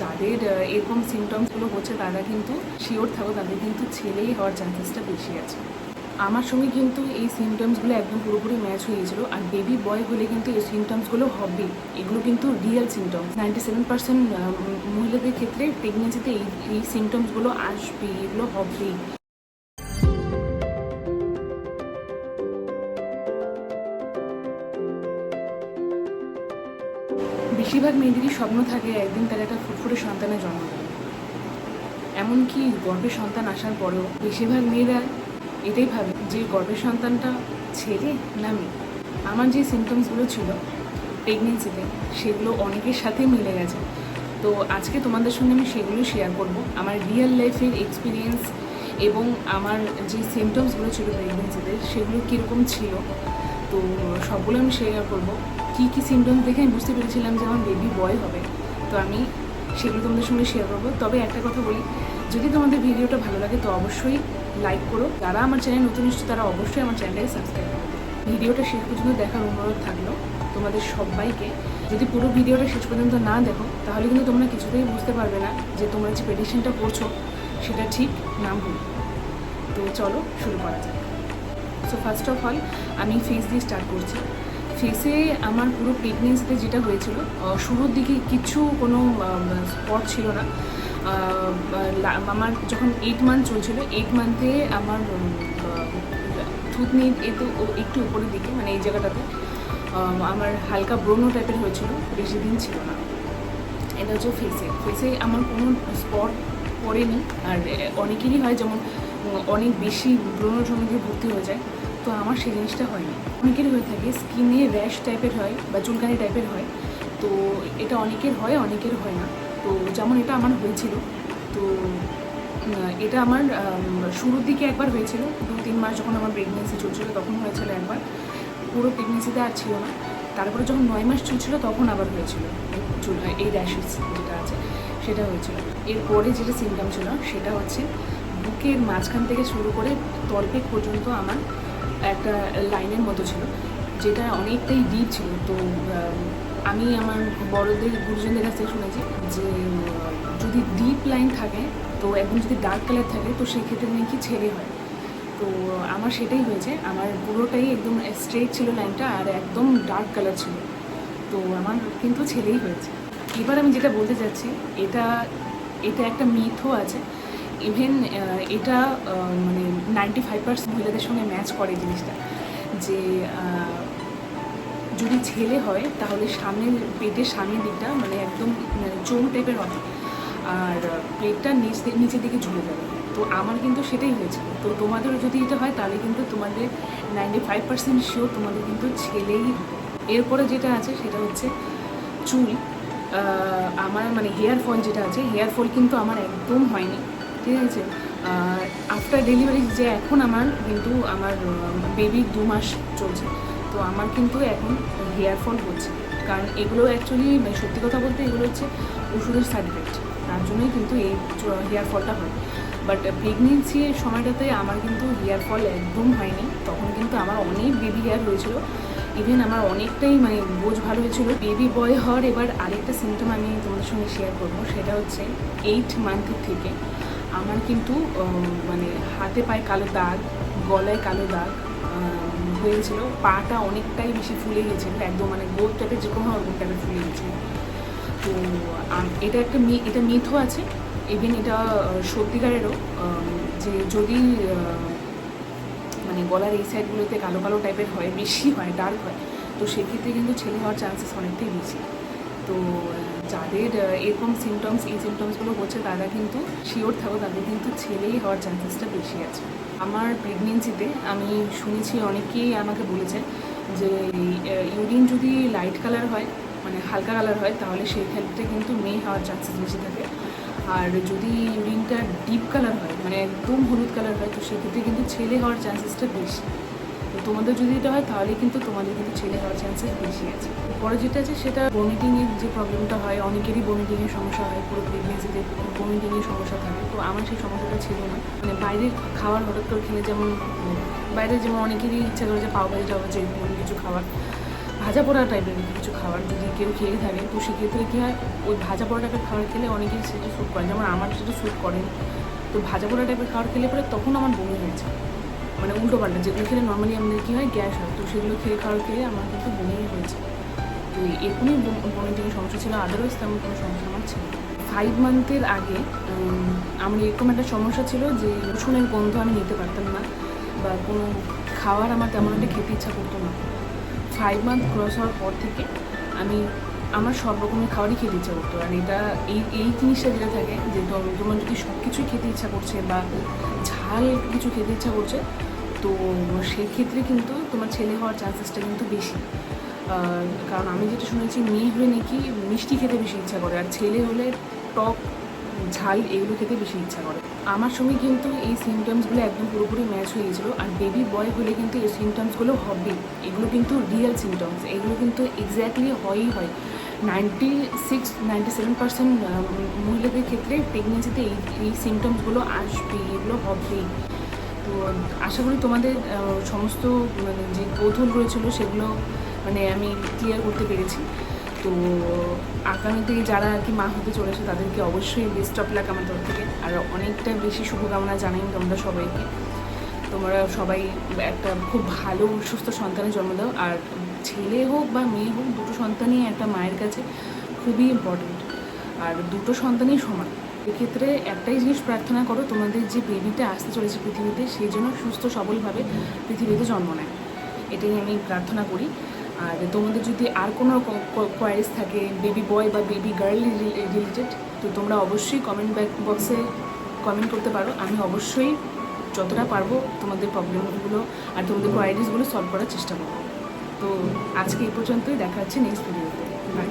যাদের এরকম সিমটমসগুলো হচ্ছে তারা কিন্তু শিওর থাকো, তাদের কিন্তু ছেলেই হওয়ার চান্সেসটা বেশি আছে। আমার সঙ্গে কিন্তু এই সিমটমসগুলো একদম পুরোপুরি ম্যাচ হয়ে গেছিল আর বেবি বয় হলে কিন্তু এই সিমটমসগুলো হবে। এগুলো কিন্তু real symptoms ninety seven percent মহিলাদের ক্ষেত্রে প্রেগনেন্সিতে এই এই সিমটমসগুলো আসবে, এগুলো হবেই। বেশিরভাগ মেয়েদেরই স্বপ্ন থাকে একদিন তার একটা ফুটফুটে সন্তানের জন্ম দেবে। এমনকি গর্ভের সন্তান আসার পরেও বেশিরভাগ মেয়েরা এটাই ভাবে যে গর্ভের সন্তানটা ছেলে না মেয়ে। আমার যে সিমটমসগুলো ছিল প্রেগনেন্সিতে সেগুলো অনেকের সাথেই মিলে গেছে। তো আজকে তোমাদের সঙ্গে আমি সেগুলো শেয়ার করব। আমার রিয়েল লাইফের এক্সপিরিয়েন্স এবং আমার যে সিমটমসগুলো ছিল প্রেগনেন্সিতে সেগুলো কীরকম ছিল তো সবগুলো আমি শেয়ার করব। কী কী সিমটমস দেখে আমি বুঝতে পেরেছিলাম যে আমার বেবি বয় হবে। তো আমি সেগুলো তোমাদের সঙ্গে শেয়ার করব। তবে একটা কথা বলি, যদি তোমাদের ভিডিওটা ভালো লাগে তো অবশ্যই লাইক করো। যারা আমার চ্যানেল নতুন এসছে, তারা অবশ্যই আমার চ্যানেলটাকে সাবস্ক্রাইব করো। ভিডিওটা শেষ পর্যন্ত দেখার অনুরোধ থাকল তোমাদের সবাইকে। যদি পুরো ভিডিওটা শেষ পর্যন্ত না দেখো, তাহলে কিন্তু তোমরা কিছুতেই বুঝতে পারবে না যে তোমরা যে পেডিশনটা করছ, সেটা ঠিক না ভুল। তো চলো, শুরু করা যাক। সো ফার্স্ট অফ অল আমি ফেস দিয়ে স্টার্ট করছি। ফেসে আমার পুরো প্রেগনেন্সিতে যেটা হয়েছিল শুরুর দিকে কিছু কোনো স্পট ছিল না। আমার যখন এইট মান্থ চলছিল এইট মান্থে আমার থুতনি একটু একটু উপরের দিকে মানে এই জায়গাটাতে আমার হালকা ব্রোনো টাইপের হয়েছিল, বেশি দিন ছিল না। এটা হচ্ছে ফেসে ফেসে আমার কোনো স্পট পড়েনি, আর অনেকেরই হয় যেমন অনেক বেশি ব্রণ দিয়ে ভর্তি হয়ে যায়, তো আমার সেই জিনিসটা হয়নি। অনেকের হয়ে থাকে স্কিনে র্যাশ টাইপের হয় বা চুলকানি টাইপের হয়, তো এটা অনেকের হয় অনেকের হয় না। তো যেমন এটা আমার হয়েছিল, তো এটা আমার শুরুর দিকে একবার হয়েছিল, দু তিন মাস যখন আমার প্রেগনেন্সি চলছিল, তখন হয়েছিল একবার। পুরো প্রেগনেন্সিতে আর ছিল না। তারপরে যখন নয় মাস চলছিল, তখন আবার হয়েছিল এই র্যাশেস যেটা আছে, সেটা হয়েছিল। এরপরে যেটা সিমটম ছিল, সেটা হচ্ছে বুকের মাঝখান থেকে শুরু করে তলপেট পর্যন্ত আমার একটা লাইনের মতো ছিল, যেটা অনেকটাই ডিপ ছিল। তো আমি আমার বড়দের, গুরুজনদের কাছ থেকে শুনেছি যে, যদি ডিপ লাইন থাকে, তো একদম যদি ডার্ক কালার থাকে, তো সেক্ষেত্রে নাকি ছেলে হয়। তো, আমার সেটাই হয়েছে। আমার পুরোটাই একদম স্ট্রেট ছিল লাইনটা আর একদম ডার্ক কালার ছিল। তো, আমার কিন্তু ছেলেই হয়েছে। এবার আমি যেটা বলতে চাচ্ছি, এটা এটা একটা মিথও আছে। ইভেন এটা মানে নাইনটি ফাইভ পার্সেন্ট মহিলাদের সঙ্গে ম্যাচ করে জিনিসটা। যে যদি ছেলে হয়, তাহলে সামনের পেটের সামনের দিকটা মানে একদম মানে চোম টাইপের হবে। আর প্লেটটা নিচ নিচের দিকে ঝুলে যাবে। তো আমার কিন্তু সেটাই হয়েছিল তো তোমাদেরও যদি এটা হয়, তাহলে কিন্তু তোমাদের নাইনটি ফাইভ পার্সেন্ট শিওর তোমাদের কিন্তু ছেলেই এরপরে যেটা আছে, সেটা হচ্ছে চুল। আমার মানে হেয়ার ফল যেটা আছে হেয়ার ফল কিন্তু আমার একদম হয়নি। ঠিক আছে? আফটার ডেলিভারি যে এখন আমার কিন্তু আমার বেবি দু মাস চলছে, তো আমার কিন্তু এখন হেয়ার ফল হচ্ছে। কারণ এগুলো অ্যাকচুয়ালি সত্যি কথা বলতে এগুলো হচ্ছে ওষুধের সাইড এফেক্ট তার জন্যই কিন্তু এই হেয়ার ফলটা হয়। বাট প্রেগনেন্সির সময়টাতে আমার কিন্তু হেয়ার ফল একদম হয়নি, তখন কিন্তু আমার অনেক বেবি হেয়ার হয়েছিল। ইভেন আমার অনেকটাই মানে বোঝ ভালো হয়েছিল। বেবি বয় হওয়ার এবার আরেকটা সিমটম আমি তোমাদের সঙ্গে শেয়ার করব, সেটা হচ্ছে এইট মান্থের থেকে। আমার কিন্তু মানে হাতে পায়ে কালো দাগ, গলায় কালো দাগ হয়েছিল। পাটা অনেকটাই বেশি ফুলে গেছিল, একদম মানে গোল টাইপের যেরকম হয় ওরকম টাইপের ফুলে গেছিল। তো এটা একটা মি, এটা মিথও আছে ইভেন এটা সত্যিকারেরও যে যদি মানে গলার এই সাইডগুলোতে কালো কালো টাইপের হয়, বেশি হয় ডার্ক হয়, তো সেক্ষেত্রে কিন্তু ছেলে হওয়ার চান্সেস অনেকটাই বেশি। তো, যাদের এরকম সিমটমস এই সিমটমসগুলো হচ্ছে তারা কিন্তু শিওর থাকো, তাদের কিন্তু ছেলেই হওয়ার চান্সেসটা বেশি আছে। আমার প্রেগনেন্সিতে আমি শুনেছি অনেকেই আমাকে বলেছে যে ইউরিন যদি লাইট কালার হয় মানে হালকা কালার হয়, তাহলে সেই ক্ষেত্রে কিন্তু মেয়ে হওয়ার চান্সেস বেশি থাকে। আর যদি ইউরিনটা ডিপ কালার হয় মানে একদম হলুদ কালার হয়, তো সেক্ষেত্রে কিন্তু ছেলে হওয়ার চান্সেসটা বেশি। তোমাদের যদি এটা হয়, তাহলে কিন্তু তোমাদের কিন্তু ছেলে হওয়ার চান্সেস বেশি আছে। পরে যেটা আছে, সেটা ভমিটিংয়ের যে প্রবলেমটা হয়, অনেকেরই ভমিটিংয়ের সমস্যা হয়, পুরো প্রেগনেন্সিতে ভমিটিংয়ের সমস্যা থাকে। তো আমার সেই সমস্যাটা ছিল না। মানে বাইরের খাবার হঠাৎ করে খেলে যেমন, বাইরে যেমন অনেকেরই ইচ্ছা করে যে পাও ভাজি টাও ভাজি কিছু খাবার। ভাজা পোড়া টাইপের কিছু খাবার যদি কেউ খেয়ে থাকে, তো সেক্ষেত্রে কী হয়, ওই ভাজা পোড়া টাইপের খাবার খেলে অনেকেই সেটা স্যুট করে। যেমন আমার সেটা স্যুট করেনি। তো ভাজা পোড়া টাইপের খাবার খেলে পরে তখন আমার বমি হয়েছে। মানে উল্টো পাল্টা যেগুলো খেলে নর্মালি আমাদের কী হয়, গ্যাস হয়। তো সেগুলো খেয়ে খাবার খেয়ে আমার কিন্তু বমি হয়েছে। তো এরকমই দিকে সমস্যা ছিল আদারওয়াইজ তেমন কোনো সমস্যা আমার ছিল ফাইভ মান্থের আগে আমার এরকম একটা সমস্যা ছিল যে রসুনের গন্ধ আমি নিতে পারতাম না বা কোনো খাওয়ার আমার তেমন একটা খেতে ইচ্ছা করতো না। ফাইভ মান্থ ক্রস হওয়ার পর থেকে আমি আমার সব রকমের খাবারই খেতে ইচ্ছা করতো। আর এটা, এই এই জিনিসটা যেটা থাকে যে তোমার যদি সব কিছুই খেতে ইচ্ছা করছে বা ঝাল কিছু খেতে ইচ্ছা করছে, তো সেক্ষেত্রে কিন্তু তোমার ছেলে হওয়ার চান্সেসটা কিন্তু বেশি। কারণ আমি যেটা শুনেছি, মেয়ে হলে নাকি মিষ্টি খেতে বেশি ইচ্ছা করে, আর ছেলে হলে টক, ঝাল এগুলো খেতে বেশি ইচ্ছা করে। আমার সঙ্গে কিন্তু এই সিমটমসগুলো একদম পুরোপুরি ম্যাচ হয়ে গেছিল আর বেবি বয় হলে কিন্তু এই সিমটমসগুলো হবে। এগুলো কিন্তু রিয়েল সিমটমস এগুলো কিন্তু এক্স্যাক্টলি হয়ই হয়। Ninety six ninety seven percent মহিলাদের ক্ষেত্রে প্রেগনেন্সিতে এই এই সিমটমসগুলো আসবে, এগুলো হবেই তো আশা করি তোমাদের সমস্ত মানে যে কৌতূহল রয়েছিল সেগুলো মানে আমি ক্লিয়ার করতে পেরেছি। তো আগামীতে যারা আর কি মা হতে চলেছে তাদেরকে অবশ্যই বেস্ট অফ লাক আমার তরফ থেকে। আর অনেকটা বেশি শুভকামনা জানাই তোমরা সবাইকে। তোমরা সবাই একটা খুব ভালো, সুস্থ সন্তানের জন্ম দাও। আর ছেলে হোক বা মেয়ে হোক, দুটো সন্তানই একটা মায়ের কাছে খুবই ইম্পর্টেন্ট আর দুটো সন্তানই সমান। এক্ষেত্রে একটাই জিনিস প্রার্থনা করো, তোমাদের যে বেবিটা আসতে চলেছে পৃথিবীতে সেই জন্য সুস্থ, সবলভাবে পৃথিবীতে জন্ম নেয়। এটাই আমি প্রার্থনা করি। আর তোমাদের যদি আর কোনো কোয়ারিজ থাকে বেবি বয় বা বেবি গার্ল রিলেটেড তো তোমরা অবশ্যই কমেন্ট বক্সে কমেন্ট করতে পারো। আমি অবশ্যই যতটা পারব তোমাদের প্রবলেমগুলো আর তোমাদের কোয়ারিজগুলো সলভ করার চেষ্টা করব। তো আজকে এই পর্যন্তই, দেখা হচ্ছে নেক্সট ভিডিওতে বাই